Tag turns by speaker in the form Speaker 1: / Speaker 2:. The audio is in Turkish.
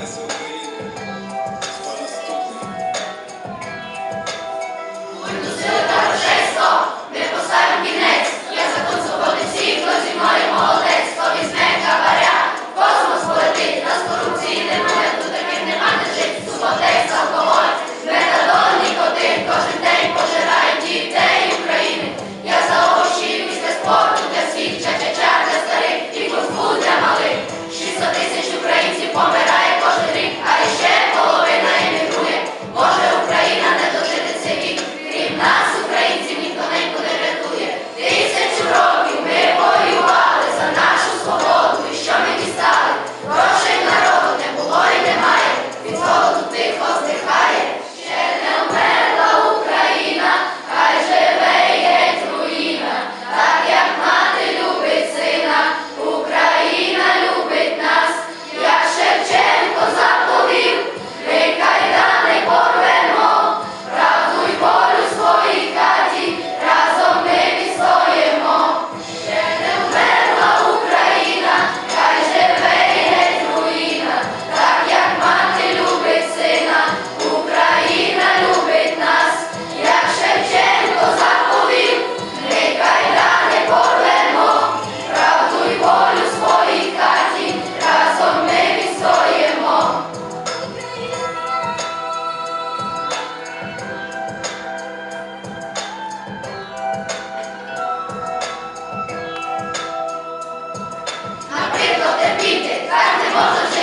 Speaker 1: Pessoal.
Speaker 2: ben de bozacağım.